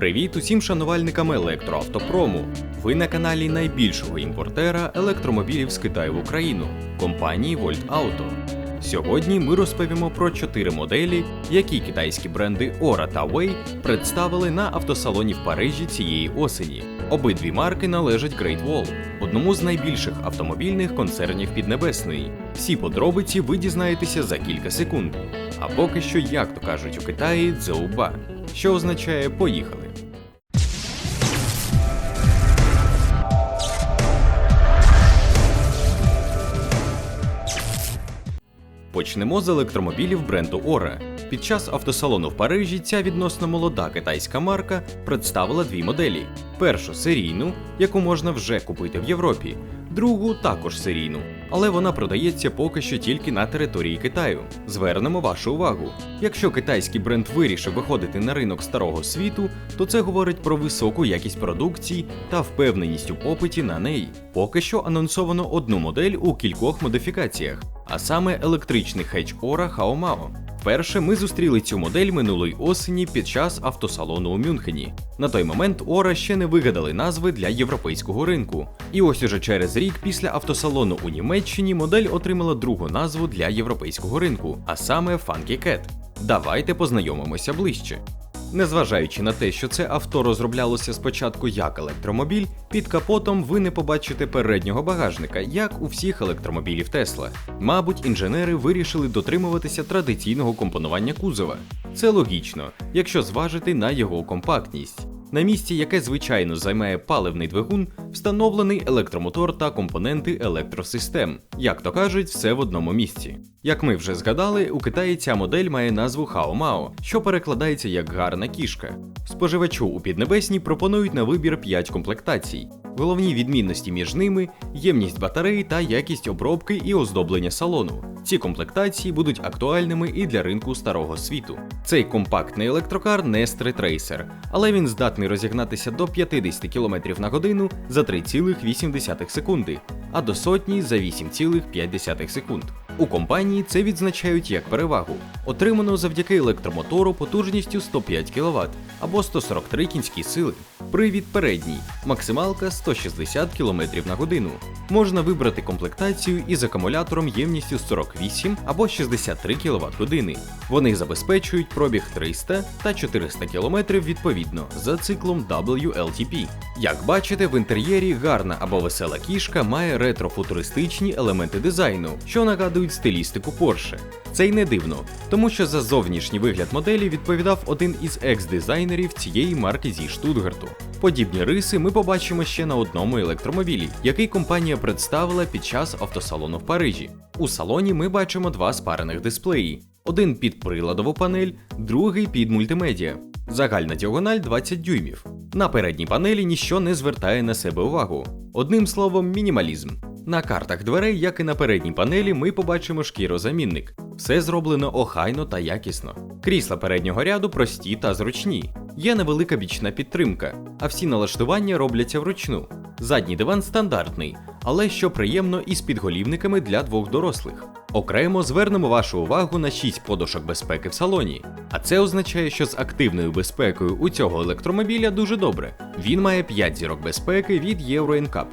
Привіт усім шанувальникам електроавтопрому. Ви на каналі найбільшого імпортера електромобілів з Китаю в Україну компанії Volt Auto. Сьогодні ми розповімо про чотири моделі, які китайські бренди Ora та Wei представили на автосалоні в Парижі цієї осені. Обидві марки належать Great Wall, одному з найбільших автомобільних концернів Піднебесної. Всі подробиці ви дізнаєтеся за кілька секунд. А поки що, як то кажуть у Китаї, дзоуба, що означає поїхали. Почнемо з електромобілів бренду Ора. Під час автосалону в Парижі ця відносно молода китайська марка представила дві моделі: першу серійну, яку можна вже купити в Європі, другу також серійну, але вона продається поки що тільки на території Китаю. Звернемо вашу увагу. Якщо китайський бренд вирішив виходити на ринок старого світу, то це говорить про високу якість продукції та впевненість у попиті на неї. Поки що анонсовано одну модель у кількох модифікаціях, а саме електричний хедж Ора Haomao. Вперше ми зустріли цю модель минулої осені під час автосалону у Мюнхені. На той момент Ора ще не вигадали назви для європейського ринку. І ось уже через рік після автосалону у Німеччині модель отримала другу назву для європейського ринку, а саме Funky Cat. Давайте познайомимося ближче. Незважаючи на те, що це авто розроблялося спочатку як електромобіль, під капотом ви не побачите переднього багажника, як у всіх електромобілів Тесла. Мабуть, інженери вирішили дотримуватися традиційного компонування кузова. Це логічно, якщо зважити на його компактність. На місці, яке звичайно займає паливний двигун, встановлений електромотор та компоненти електросистем. Як то кажуть, все в одному місці. Як ми вже згадали, у Китаї ця модель має назву Хаомао, що перекладається як гарна кішка. Споживачу у Піднебесній пропонують на вибір 5 комплектацій. Головні відмінності між ними ємність батареї та якість обробки і оздоблення салону. Ці комплектації будуть актуальними і для ринку старого світу. Цей компактний електрокар не стритрейсер, але він здатний розігнатися до 50 км на годину за 3,8 секунди, а до сотні за 8,5 секунд. У компанії це відзначають як перевагу, отримано завдяки електромотору потужністю 105 кВт або 143 кінські сили. Привід передній, максималка 160 км на годину. Можна вибрати комплектацію із акумулятором ємністю 48 або 63 кВт години. Вони забезпечують пробіг 300 та 400 км відповідно за циклом WLTP. Як бачите, в інтер'єрі гарна або весела кішка має ретро-футуристичні елементи дизайну, що нагадують стилістику Porsche. Це й не дивно, тому що за зовнішній вигляд моделі відповідав один із екс-дизайнерів цієї марки зі Штутгарту. Подібні риси ми побачимо ще на одному електромобілі, який компанія представила під час автосалону в Парижі. У салоні ми бачимо два спарених дисплеї: один під приладову панель, другий під мультимедіа. Загальна діагональ 20 дюймів. На передній панелі ніщо не звертає на себе увагу. Одним словом, мінімалізм. На картах дверей, як і на передній панелі, ми побачимо шкірозамінник. Все зроблено охайно та якісно. Крісла переднього ряду прості та зручні. Є невелика бічна підтримка, а всі налаштування робляться вручну. Задній диван стандартний, але що приємно із підголівниками для двох дорослих. Окремо звернемо вашу увагу на 6 подушок безпеки в салоні. А це означає, що з активною безпекою у цього електромобіля дуже добре. Він має 5 зірок безпеки від Euro NCAP.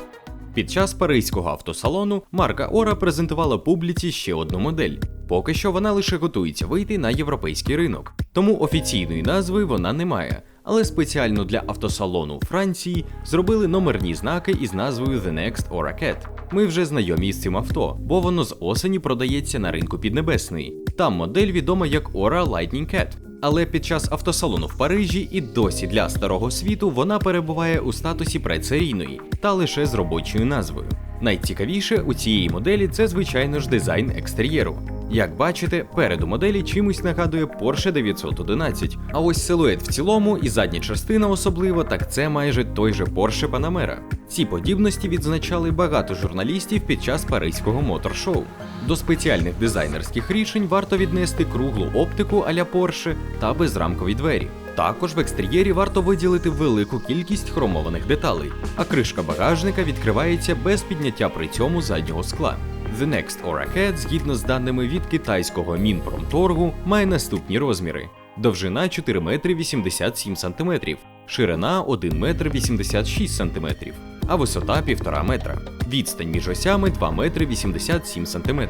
Під час паризького автосалону марка Ора презентувала публіці ще одну модель. Поки що вона лише готується вийти на європейський ринок, тому офіційної назви вона не має. Але спеціально для автосалону Франції зробили номерні знаки із назвою The Next Ora Cat. Ми вже знайомі з цим авто, бо воно з осені продається на ринку Піднебесної. Там модель відома як Ora Lightning Cat. Але під час автосалону в Парижі і досі для старого світу вона перебуває у статусі предсерійної та лише з робочою назвою. Найцікавіше у цієї моделі це, звичайно ж, дизайн екстер'єру. Як бачите, переду моделі чимось нагадує Porsche 911, а ось силует в цілому і задня частина особливо, так це майже той же Porsche Panamera. Ці подібності відзначали багато журналістів під час паризького мотор-шоу. До спеціальних дизайнерських рішень варто віднести круглу оптику а-ля Porsche та безрамкові двері. Також в екстер'єрі варто виділити велику кількість хромованих деталей, а кришка багажника відкривається без підняття при цьому заднього скла. The Next Oracat, згідно з даними від китайського Мінпромторгу, має наступні розміри: довжина 4 метри 87 сантиметрів, ширина 1 метр 86 см, а висота 1,5 метра. Відстань між осями 2 метри 87 см.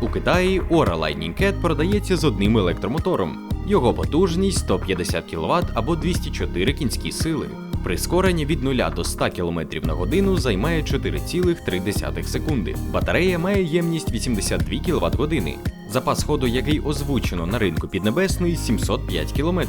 У Китаї Ora Lightning Cat продається з одним електромотором. Його потужність 150 кВт або 204 кінські сили. Прискорення від 0 до 100 км на годину займає 4,3 секунди. Батарея має ємність 82 кВт години. Запас ходу, який озвучено на ринку Піднебесної, 705 км,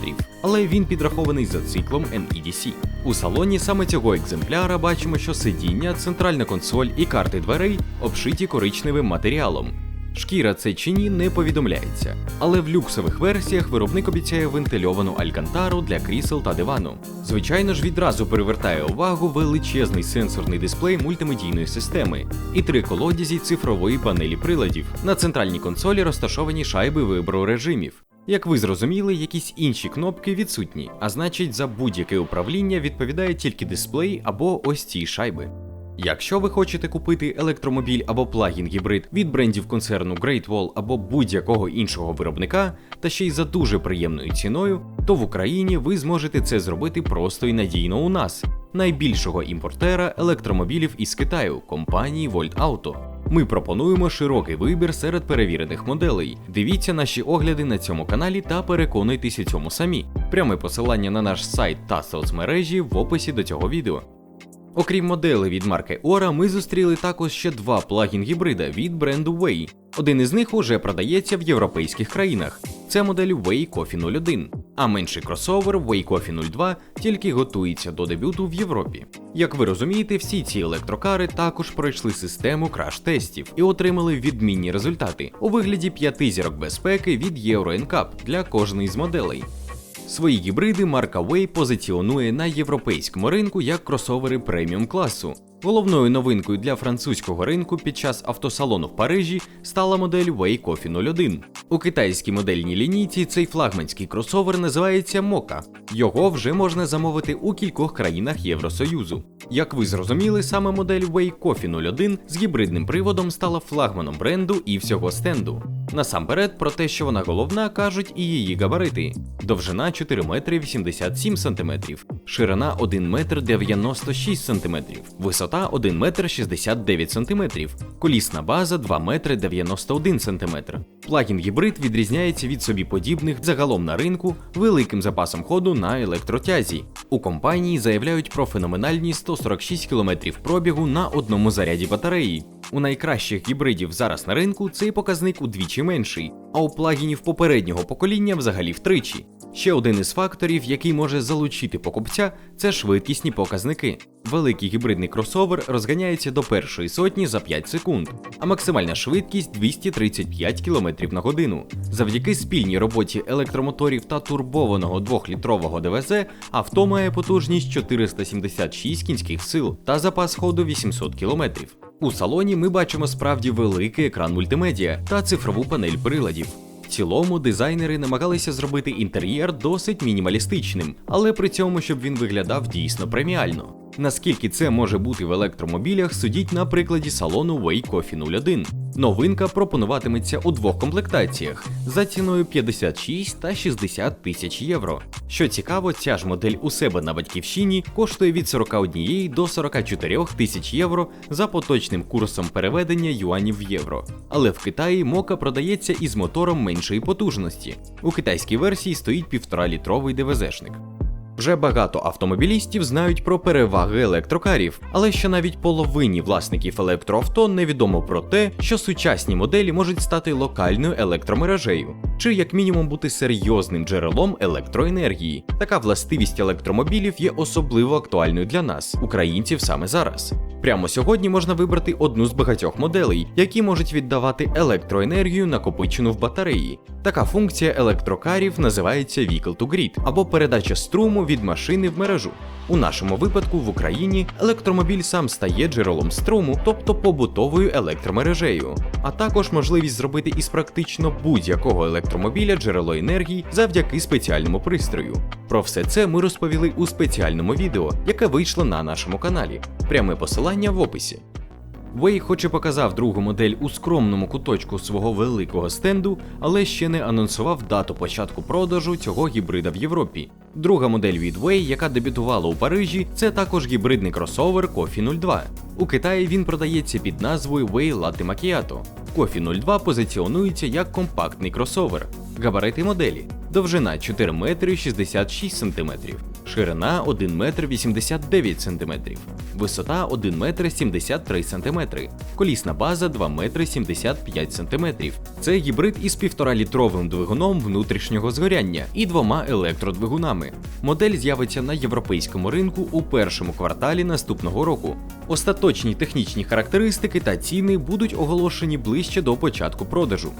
але він підрахований за циклом NEDC. У салоні саме цього екземпляра бачимо, що сидіння, центральна консоль і карти дверей обшиті коричневим матеріалом. Шкіра це чи ні не повідомляється, але в люксових версіях виробник обіцяє вентильовану алькантару для крісел та дивану. Звичайно ж, відразу перевертає увагу величезний сенсорний дисплей мультимедійної системи і три колодязі цифрової панелі приладів. На центральній консолі розташовані шайби вибору режимів. Як ви зрозуміли, якісь інші кнопки відсутні, а значить, за будь-яке управління відповідає тільки дисплей або ось ці шайби. Якщо ви хочете купити електромобіль або плагін гібрид від брендів концерну Great Wall або будь-якого іншого виробника, та ще й за дуже приємною ціною, то в Україні ви зможете це зробити просто і надійно у нас, найбільшого імпортера електромобілів із Китаю, компанії Volt Auto. Ми пропонуємо широкий вибір серед перевірених моделей. Дивіться наші огляди на цьому каналі та переконуйтесь у цьому самі. Пряме посилання на наш сайт та соцмережі в описі до цього відео. Окрім моделей від марки Ora, ми зустріли також ще два плагін гібрида від бренду Way. Один із них уже продається в європейських країнах. Це модель Way Coffee 01, а менший кросовер Way Coffee 02 тільки готується до дебюту в Європі. Як ви розумієте, всі ці електрокари також пройшли систему краш-тестів і отримали відмінні результати у вигляді п'яти зірок безпеки від Euro NCAP для кожної з моделей. Свої гібриди марка Way позиціонує на європейському ринку як кросовери преміум класу. Головною новинкою для французького ринку під час автосалону в Парижі стала модель Way Coffee 01. У китайській модельній лінійці цей флагманський кросовер називається Mocha. Його вже можна замовити у кількох країнах Євросоюзу. Як ви зрозуміли, саме модель Way Coffee 01 з гібридним приводом стала флагманом бренду і всього стенду. Насамперед про те, що вона головна, кажуть і її габарити. Довжина 4 метри 87 см, ширина 1 метр 96 см, висота 1 метр 69 см, колісна база 2 метри 91 см. Плагін гібрид відрізняється від собі подібних загалом на ринку великим запасом ходу на електротязі. У компанії заявляють про феноменальні 146 км пробігу на одному заряді батареї. У найкращих гібридів зараз на ринку цей показник удвічі менший, а у плагінів попереднього покоління взагалі втричі. Ще один із факторів, який може залучити покупця, це швидкісні показники. Великий гібридний кросовер розганяється до першої сотні за 5 секунд, а максимальна швидкість 235 км на годину. Завдяки спільній роботі електромоторів та турбованого 2-літрового ДВЗ авто має потужність 476 кінських сил та запас ходу 800 км. У салоні ми бачимо справді великий екран мультимедіа та цифрову панель приладів. В цілому дизайнери намагалися зробити інтер'єр досить мінімалістичним, але при цьому, щоб він виглядав дійсно преміально. Наскільки це може бути в електромобілях, судіть на прикладі салону Coffee 01. Новинка пропонуватиметься у двох комплектаціях за ціною 56 та 60 тисяч євро. Що цікаво, ця ж модель у себе на батьківщині коштує від 41 до 44 тисяч євро за поточним курсом переведення юанів в євро. Але в Китаї мока продається із мотором меншої потужності. У китайській версії стоїть 1,5 літровий ДВЗшник. Вже багато автомобілістів знають про переваги електрокарів, але ще навіть половині власників електроавто невідомо про те, що сучасні моделі можуть стати локальною електромережею, чи як мінімум бути серйозним джерелом електроенергії. Така властивість електромобілів є особливо актуальною для нас, українців, саме зараз. Прямо сьогодні можна вибрати одну з багатьох моделей, які можуть віддавати електроенергію, накопичену в батареї. Така функція електрокарів називається Vehicle to Grid або передача струму від машини в мережу. У нашому випадку в Україні електромобіль сам стає джерелом струму, тобто побутовою електромережею, а також можливість зробити із практично будь-якого електромобіля джерело енергії завдяки спеціальному пристрою. Про все це ми розповіли у спеціальному відео, яке вийшло на нашому каналі. Пряме посилання в описі. Way хоч показав другу модель у скромному куточку свого великого стенду, але ще не анонсував дату початку продажу цього гібрида в Європі. Друга модель від Way, яка дебютувала у Парижі, це також гібридний кросовер Coffee 02. У Китаї він продається під назвою Way Latte Macchiato. Coffee 02 позиціонується як компактний кросовер. Габарити моделі. Довжина 4 метри 66 см, ширина 1 метр 89 см, висота 1 метр 73 см, колісна база 2 метри 75 см. Це гібрид із 1,5-літровим двигуном внутрішнього згоряння і двома електродвигунами. Модель з'явиться на європейському ринку у першому кварталі наступного року. Остаточні технічні характеристики та ціни будуть оголошені ближче до початку продажу.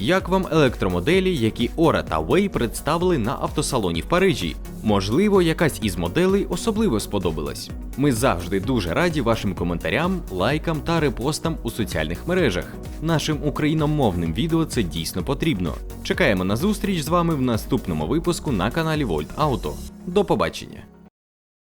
Як вам електромоделі, які Ора та Way представили на автосалоні в Парижі? Можливо, якась із моделей особливо сподобалась. Ми завжди дуже раді вашим коментарям, лайкам та репостам у соціальних мережах. Нашим україномовним відео це дійсно потрібно. Чекаємо на зустріч з вами в наступному випуску на каналі Volt Auto. До побачення!